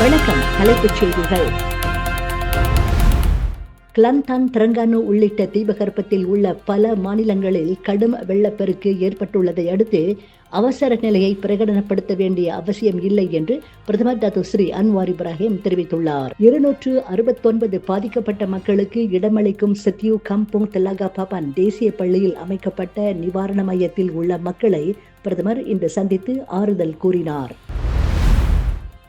வணக்கம் தலைப்புச் செய்திகள். கிளந்தான் திரங்கானு உள்ளிட்ட தீபகற்பத்தில் உள்ள பல மாநிலங்களில் கடும் வெள்ளப்பெருக்கு ஏற்பட்டுள்ளதை அடுத்து அவசர நிலையை பிரகடனப்படுத்த வேண்டிய அவசியம் இல்லை என்று பிரதமர் டாக்டர் ஸ்ரீ அன்வார் இப்ராஹிம் தெரிவித்துள்ளார். இருநூற்று அறுபத்தொன்பது பாதிக்கப்பட்ட மக்களுக்கு இடமளிக்கும் சத்யூ கம்போங் தெலாகா பாபான் தேசிய பள்ளியில் அமைக்கப்பட்ட நிவாரண மையத்தில் உள்ள மக்களை பிரதமர் இன்று சந்தித்து ஆறுதல் கூறினார்.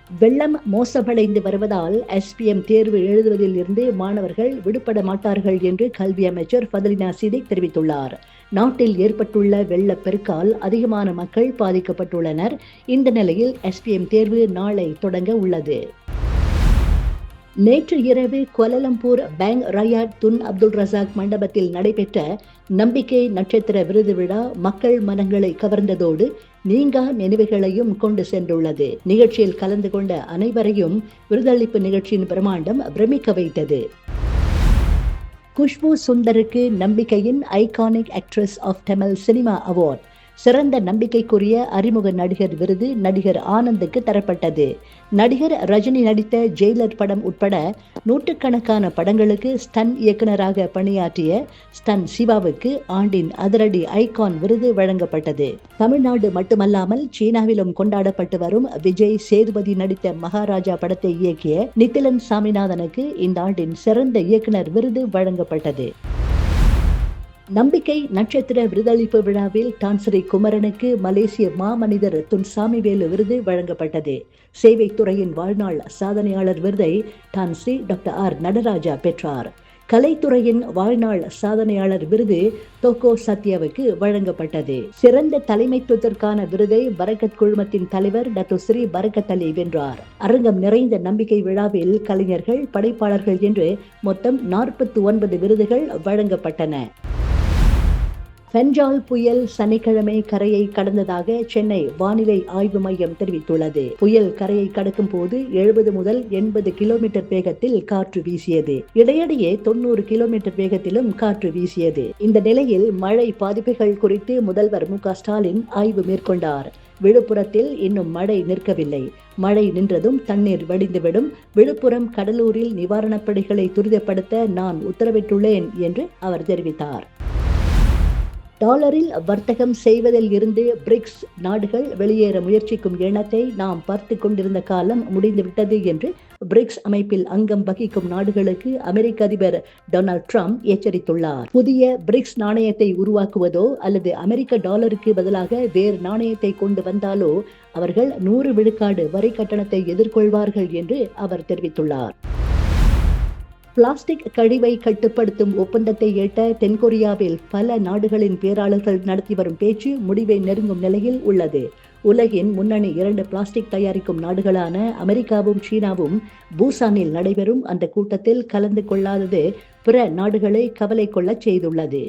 வெள்ளம் மோசமடைந்து வருவதால் எஸ்பிஎம் தேர்வு எழுதுவதில் இருந்து மாணவர்கள் விடுபட மாட்டார்கள் என்று கல்வி அமைச்சர் ஃபதலினா சிதிக் தெரிவித்துள்ளார். நாட்டில் ஏற்பட்டுள்ள வெள்ளப்பெருக்கால் அதிகமான மக்கள் பாதிக்கப்பட்டுள்ளனர். இந்த நிலையில் எஸ்பிஎம் தேர்வு நாளை தொடங்க உள்ளது. நேற்று இரவு Kuala Lumpur Bank Rakyat Tun Abdul Razak மண்டபத்தில் நடைபெற்ற நம்பிக்கை நட்சத்திர விருது விழா மக்கள் மனங்களை கவர்ந்ததோடு நீங்கா நினைவுகளையும் கொண்டு சென்றுள்ளது. நிகழ்ச்சியில் கலந்து கொண்ட அனைவரையும் விருதளிப்பு நிகழ்ச்சியின் பிரமாண்டம் பிரமிக்க வைத்தது. குஷ்பு சுந்தருக்கு நம்பிக்கையின் iconic actress of Tamil cinema award சிறந்த நம்பிக்கைக்குரிய அறிமுக நடிகர் விருது நடிகர் ஆனந்துக்கு தரப்பட்டது. நடிகர் ரஜினி நடித்த ஜெயிலர் படம் உட்பட நூற்றுக்கணக்கான படங்களுக்கு ஸ்டன் இயக்குநராக பணியாற்றிய ஸ்டன் சிவாவுக்கு ஆண்டின் அதிரடி ஐகான் விருது வழங்கப்பட்டது. தமிழ்நாடு மட்டுமல்லாமல் சீனாவிலும் கொண்டாடப்பட்டு வரும் விஜய் சேதுபதி நடித்த மகாராஜா படத்தை இயக்கிய நித்திலன் சாமிநாதனுக்கு இந்த ஆண்டின் சிறந்த இயக்குனர் விருது வழங்கப்பட்டது. நம்பிக்கை நட்சத்திர விருதளிப்பு விழாவில் டான்சரி குமரனுக்கு மலேசிய மாமனிதர் துன் சாமிவேலு விருது வழங்கப்பட்டது. சேவை துறையின் வாழ்நாள் சாதனையாளர் விருதை டான்ஸ்ரீ டாக்டர் ஆர் நடராஜா பெற்றார். கலைத்துறையின் வாழ்நாள் சாதனையாளர் விருது தோகோ சத்யாவுக்கு வழங்கப்பட்டது. சிறந்த தலைமைத்துவத்திற்கான விருதை பரகத் குழுமத்தின் தலைவர் டாக்டர் ஸ்ரீ பரகத் அலி வென்றார். அரங்கம் நிறைந்த நம்பிக்கை விழாவில் கலைஞர்கள் படைப்பாளர்கள் என்று மொத்தம் நாற்பத்தி ஒன்பது விருதுகள் வழங்கப்பட்டன. பெஞ்சால் புயல் சனிக்கிழமை கரையை கடந்ததாக சென்னை வானிலை ஆய்வு மையம் தெரிவித்துள்ளது. புயல் கரையை கடக்கும் போது எழுபது முதல் எண்பது கிலோமீட்டர் வேகத்தில் காற்று வீசியது. இடையிடையே தொண்ணூறு கிலோமீட்டர் வேகத்திலும் காற்று வீசியது. இந்த நிலையில் மழை பாதிப்புகள் குறித்து முதல்வர் மு ஸ்டாலின் ஆய்வு மேற்கொண்டார். விழுப்புரத்தில் இன்னும் மழை நிற்கவில்லை. மழை நின்றதும் தண்ணீர் வடிந்துவிடும். விழுப்புரம் கடலூரில் நிவாரணப் பணிகளை துரிதப்படுத்த நான் உத்தரவிட்டுள்ளேன் என்று அவர் தெரிவித்தார். டாலரில் வர்த்தகம் செய்வதில் இருந்து பிரிக்ஸ் நாடுகள் வெளியேற முயற்சிக்கும் எண்ணத்தை நாம் பார்த்து கொண்டிருந்த காலம் முடிந்துவிட்டது என்று பிரிக்ஸ் அமைப்பில் அங்கம் வகிக்கும் நாடுகளுக்கு அமெரிக்க அதிபர் டொனால்ட் ட்ரம்ப் எச்சரித்துள்ளார். புதிய பிரிக்ஸ் நாணயத்தை உருவாக்குவதோ அல்லது அமெரிக்க டாலருக்கு பதிலாக வேறு நாணயத்தை கொண்டு வந்தாலோ அவர்கள் நூறு விழுக்காடு வரி கட்டணத்தை எதிர்கொள்வார்கள் என்று அவர் தெரிவித்துள்ளார். பிளாஸ்டிக் கழிவை கட்டுப்படுத்தும் ஒப்பந்தத்தை எட்ட தென்கொரியாவில் பல நாடுகளின் பேராளர்கள் நடத்தி வரும் பேச்சு முடிவை நெருங்கும் நிலையில் உள்ளது. உலகின் முன்னணி இரண்டு பிளாஸ்டிக் தயாரிக்கும் நாடுகளான அமெரிக்காவும் சீனாவும் பூசானில் நடைபெறும் அந்த கூட்டத்தில் கலந்து கொள்ளாதது பிற நாடுகளை கவலை கொள்ளச் செய்துள்ளது.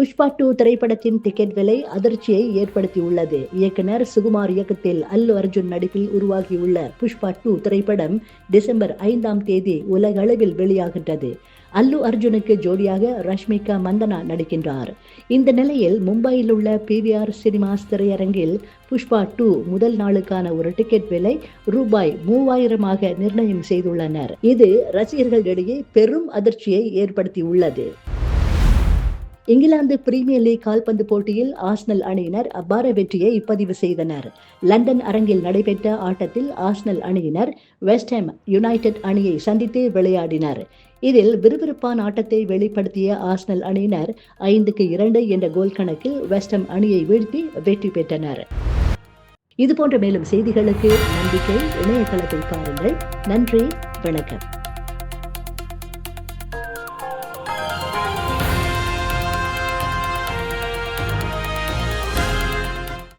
புஷ்பா டூ திரைப்படத்தின் டிக்கெட் விலை அதிர்ச்சியை ஏற்படுத்தியுள்ளது. இயக்குனர் சுகுமார் இயக்கத்தில் அல்லு அர்ஜுன் நடிப்பில் உருவாகியுள்ள புஷ்பா டூ திரைப்படம் டிசம்பர் ஐந்தாம் தேதி உலக அளவில் வெளியாகின்றது. அல்லு அர்ஜுனுக்கு ஜோடியாக ரஷ்மிகா மந்தனா நடிக்கின்றார். இந்த நிலையில் மும்பையில் உள்ள பிவிஆர் சினிமாஸ் திரையரங்கில் புஷ்பா டூ முதல் நாளுக்கான ஒரு டிக்கெட் விலை ரூபாய் மூவாயிரமாக நிர்ணயம் செய்துள்ளனர். இது ரசிகர்களிடையே பெரும் அதிர்ச்சியை ஏற்படுத்தியுள்ளது. இங்கிலாந்து பிரீமியர் லீக் கால்பந்து போட்டியில் ஆஸ்னல் அணியினர் அபார வெற்றியை பதிவு செய்தனர். லண்டன் அரங்கில் நடைபெற்ற ஆட்டத்தில் ஆஸ்னல் அணியினர் வெஸ்ட்ஹாம் யுனைடெட் அணியை சந்தித்து விளையாடினர். இதில் விறுவிறுப்பான ஆட்டத்தை வெளிப்படுத்திய ஆஸ்னல் அணியினர் ஐந்துக்கு இரண்டு என்ற கோல் கணக்கில் வெஸ்டம் அணியை வீழ்த்தி வெற்றி பெற்றனர். இதுபோன்ற மேலும் செய்திகளுக்கு நம்பிக்கை இணையதளத்தில் பாருங்கள். நன்றி வணக்கம்.